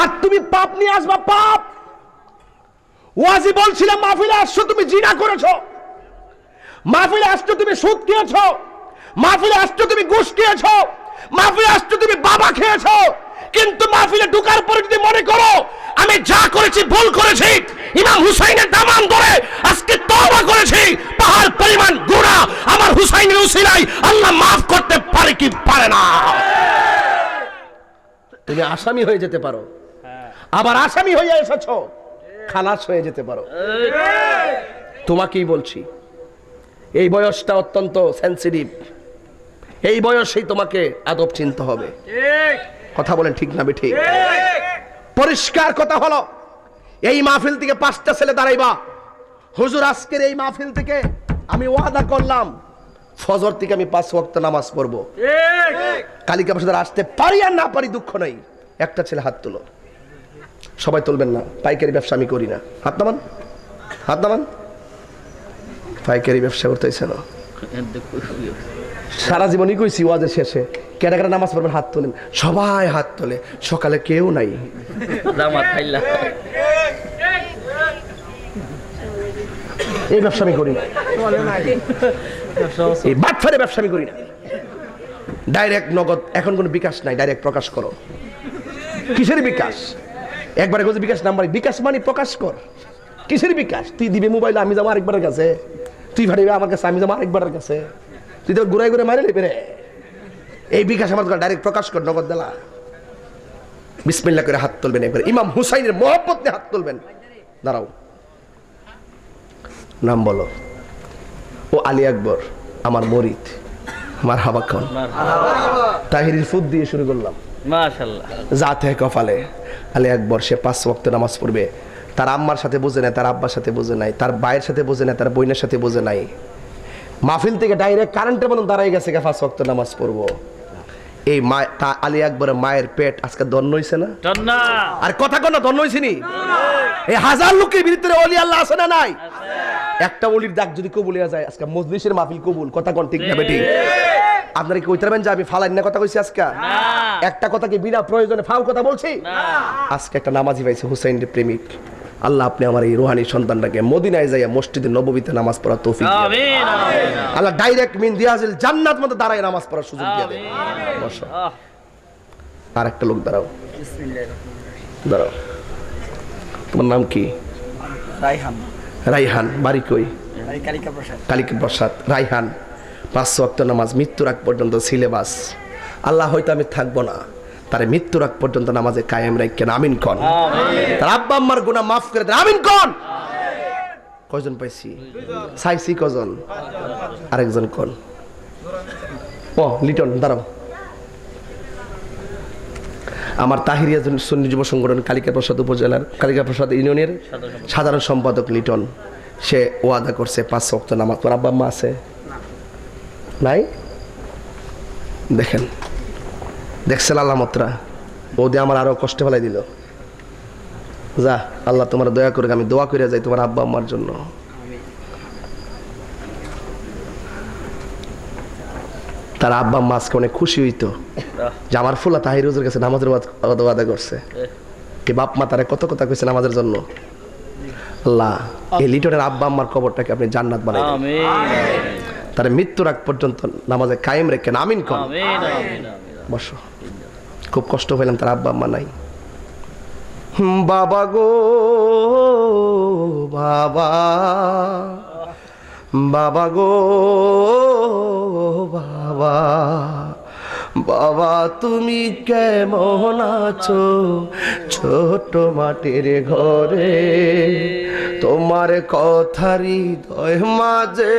আর তুমি পাপ নিয়ে আসবা, পাপ! ওয়াজি বলছিলাম মাহফিলে আসছো, তুমি জিনা করেছ। মাহফিলে আসছো, তুমি সুদ খেয়েছো। মাহফিলে আসছো, তুমি ঘুষ খেয়েছো। মাহফিলে আসছো, তুমি বাবা খেয়েছো। কিন্তু মাহফিলে ঢুকার পরে যদি মনে করো, আমি যা করেছি, ভুল করেছি, ইমাম হুসাইনের দামান ধরে আজকে তওবা করেছি, পাহাড় পরিমাণ গুনাহ আমার হুসাইনের উসিলাই আল্লাহ মাফ করতে পারে কি পারে না? তুমি আসামি হয়ে যেতে পারো। আবার আসামি হয়ে এসেছ। খালাস হয়ে যেতে পারো। তোমাকেই বলছি, এই বয়সটা অত্যন্ত সেন্সিটিভ এই বয়সেই তোমাকে আদব চিনতে হবে। কথা বলেন ঠিক না ঠিক পরিষ্কার কথা হলো, এই মাহফিল থেকে পাঁচটা ছেলে দাঁড়াইবা। হুজুর, আজকের এই মাহফিল থেকে আমি ওয়াদা করলাম, ফজর থেকে আমি পাঁচ ওয়াক্ত নামাজ পড়ব। কালিকা প্রসাদ আসতে পারি আর না পারি দুঃখ নাই। একটা ছেলে হাত তুলো। সবাই তুলবেন না, পাইকারি ব্যবসা আমি করি না। হাত নামান হাত নামান। পাইকারি ব্যবসা করতেছে না। সারা জীবনই কইছি ওয়াজের শেষে, কেনা কেনা নামাজ পড়বেন, হাত তোলেন। সবাই হাত তোলে, সকালে কেউ নাই। এই ব্যবসা আমি করি না। এই বাটফারে ব্যবসা আমি করি না। ডাইরেক্ট নগদ, এখন কোনো বিকাশ নাই, ডাইরেক্ট প্রকাশ করো। কিসের বিকাশ? একবারে গেছে বিকাশ নাম্বার। বিকাশ মানে প্রকাশ কর। কিসের বিকাশ? তুই দিবে মোবাইল আমি যাব আরেকবারের কাছে। তুই ভাড়িবে আমার কাছে আমি যাব আরেকবারের কাছে। তুই তো ঘুরাই ঘুরে মারে নেবে রে। এই বিকাশ আমার ডাইরেক্ট প্রকাশ কর নগদ দেলা। বিসমিল্লা করে হাত তুলবেন একবার। ইমাম হুসাইনের মহব্বত নিয়ে হাত তুলবেন। দাঁড়াও। নাম বলো। ও আলী আকবর আমার মরিত আমার হাবাক্ষণ তাহিরির ফুদ দিয়ে শুরু করলাম। মাশাল্লাহ জাতে কপালে। আলী আকবর সে পাঁচ ওয়াক্ত নামাজ পড়বে। তার আম্মার সাথে বোঝে নাই তার আব্বার সাথে বোঝে নাই তার ভাইয়ের সাথে বোঝে নাই তার বোনের সাথে বোঝে নাই। মাহফিল থেকে ডাইরেক্ট কারেন্টের মতন দাঁড়াই গেছে গা পাঁচ ওয়াক্ত নামাজ পড়ব। এই মা তা আলী আকবরের মায়ের পেট আজকে দন্ন হইছে না? আর কথা কোন দন্ন হইছে নি? এই হাজার লোকের ভিতরে অলি আল্লাহ আছে না নাই? একটা অলির ডাক যদি কবুল হয়ে যায় আজকে মজলিসের মাহফিল কবুল। কথা কোন ঠিক না বেটি? আপনারা কি কইতে পারবেন যে আমি ফালাই না কথা কইছি আজকে? একটা কথা কি বিনা প্রয়োজনে ফাও কথা বলছি? আজকে একটা নামাজি পাইছে হুসাইনের প্রেমিক। আল্লাহ আপনি আমার এই রুহানি সন্তানটাকে মদিনায় যাইয়া মসজিদে নববীতে নামাজ পড়া তৌফিক আমিন আমিন আল্লাহ ডাইরেক্ট মিন দিয়াজিল জান্নাত মতো দাঁড়ায় নামাজ পড়ার সুযোগ দিয়ে দেন। আমিন বসো। আর একটা লোক দাঁড়াও। দাঁড়াও। তোমার নাম কি? রাইহান। রাইহান। বাড়ি কই? কালিকা প্রসাদ। কালিকা প্রসাদ। রাইহান। পাঁচ ওয়াক্ত নামাজ মৃত্যুর আগ পর্যন্ত সিলেবাস। আল্লাহ হয়তো আমি থাকব না তার মৃত্যুর আগ পর্যন্ত নামাজে কায়েম রাখেন আমিন কন। তার আব্বা আম্মার গুণা মাফ করে দেন আমিন কন। কয়জন পাইছি? চাইছি কজন? আরেকজন কন। ও লিটন দাঁড়াও। আমার তাহিরিয়া সুন্নি যুব সংগঠন কালিকা প্রসাদ উপজেলার কালিকা প্রসাদ ইউনিয়নের সাধারণ সম্পাদক লিটন। সে ওয়াদা করছে পাঁচ শক্ত নামাজ। তোর আব্বা আম্মা আছে? নাই। দেখেন, দেখছেন আল্লামতরা? বৌদি আমার আরও কষ্ট ফেলাই দিল। যা, আল্লাহ তোমার দয়া করে আমি দোয়া করে যাই তোমার আব্বা আম্মার জন্য। তার আব্বা আম্মা আজকে অনেক খুশি হইতো যে আমার ফুলা তাহির হুজুর কাছে নামাজের ওয়াদা করছে। কি বাপ মা তারা কত কথা কইছে নামাজের জন্য? আল্লাহ, এই লিটনের আব্বা আম্মার কবরটাকে আপনি জান্নাত বানাই তার মৃত্যুর আগ পর্যন্ত নামাজে কায়েম রেখেন আমিন কন। আমিন আমিন খুব কষ্ট পেলাম তার আব্বা আম্মা নাই। বাবা গো বাবা। বাবা গো বাবা। বাবা তুমি কেমন আছো? ছোট মাটির ঘরে তোমার কথারি দয় মাঝে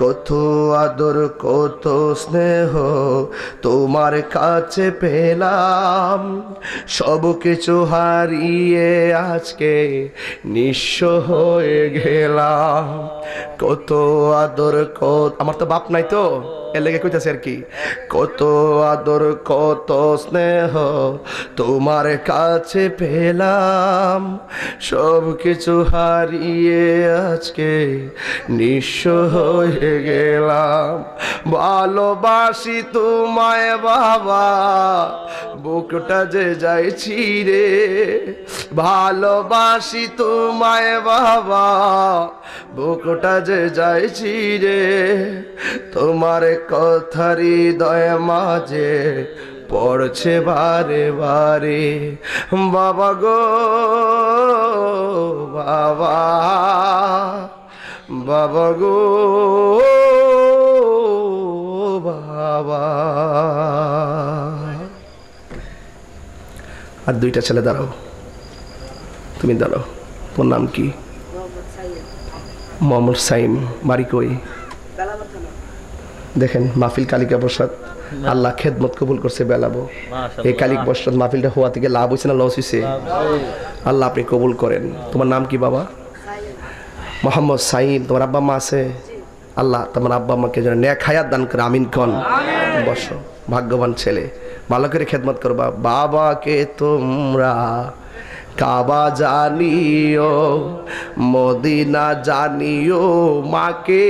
কত আদর, কত স্নেহ তোমার কাছে পেলাম। সব কিছু হারিয়ে আজকে নিঃস্ব হয়ে গেলাম। কত আদর, কত আমার তো বাপ নাই তো। এর লেগে কইতাছে আর কি, কত আদর, কত স্নেহ তোমার কাছে পেলাম। সব কিছু হারিয়ে আজকে নিঃস্ব হয়ে গেলাম। ভালোবাসি তোমায় বাবা বুকটা যে যাইছি রে, ভালোবাসি তোমায় বাবা। বুকটা যে যাইছি রে, তোমার কথা হৃদয় মাঝে পড়ছে বারে বারে। বাবা গো, বাবা বাবা গো, বাবা। আর দুইটা ছেলে দাঁড়াও। তুমি দাঁড়াও। তোর নাম কি? মোহাম্মদ সাইম। বাড়ি কই? দেখেন মাহফিল কালিকা প্রসাদ আল্লাহ খেদমত কবুল করছে বেলাবো। এই কালিক প্রসাদ মাহফিলটা হওয়া থেকে লাভ হয়েছে না লস হয়েছে? আল্লাহ আপনি কবুল করেন। তোমার নাম কি বাবা? মোহাম্মদ সাইম। তোমার আব্বা মা আছে? আল্লাহ তোমার আব্বা মাকে যেন ন্যাক হায়াত দান করে আমিন কন। বস। ভাগ্যবান ছেলে। ভালো করে খেদমত করবা। বাবাকে তোমরা কাবা জানিও, মদিনা জানিও মাকে।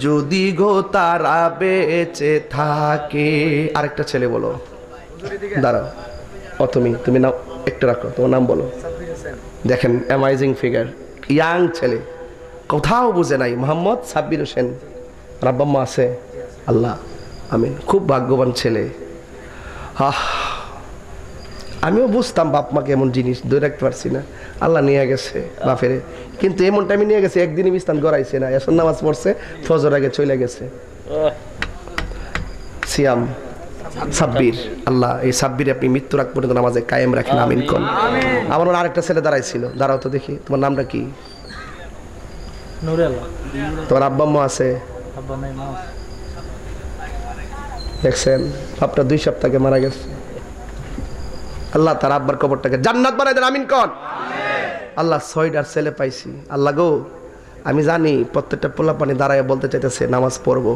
যদি গো তারা বেঁচে থাকে। আরেকটা ছেলে বলো। দাঁড়াও। ও তুমি তুমি নাও, একটু রাখো, তোমার নাম বলো। দেখেন অ্যামাইজিং ফিগার ইয়াং ছেলে। কোথাও বুঝে নাই, মোহাম্মদ সাব্বির হোসেন। রাব্বাম্মা আছে? আল্লাহ। আমিন খুব ভাগ্যবান ছেলে। আহ আমিও বুঝতাম বাপ মাকে এমন জিনিস ধরে রাখতে পারছি না। আল্লাহ নিয়ে গেছে বাপেরে। কিন্তু এমন টাইমে নিয়ে গেছে একদিনই বিস্তান গড়াইছে না। এসন নামাজ পড়ছে ফজর আগে চলে গেছে। সিয়াম সাব্বির আল্লাহ এই সাব্বির আপনি মৃত্যুর আগ পর্যন্ত নামাজে কায়েম রাখেন আমিন কন। আমার আরেকটা ছেলে দাঁড়াইছিল। দাঁড়াও তো দেখি তোমার নামটা কি? তোমার আছে? আব্বা নাই মা দেখছেন? বাপটা দুই সপ্তাহে মারা গেছে। আল্লাহ তার আব্বার কবরটাকে জান্নাত বানাই দেন, আমিন কন। আল্লাহ ছয়টার ছেলে পাইছি। আল্লাহ গো, আমি জানি প্রত্যেকটা পোলা পানি দাঁড়ায় বলতে চাইতেছে, নামাজ পড়ব।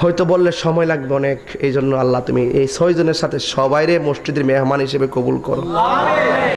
হয়তো বললে সময় লাগবে অনেক এই জন্য আল্লাহ তুমি এই ছয় জনের সাথে সবাইরে মসজিদের মেহমান হিসেবে কবুল করো।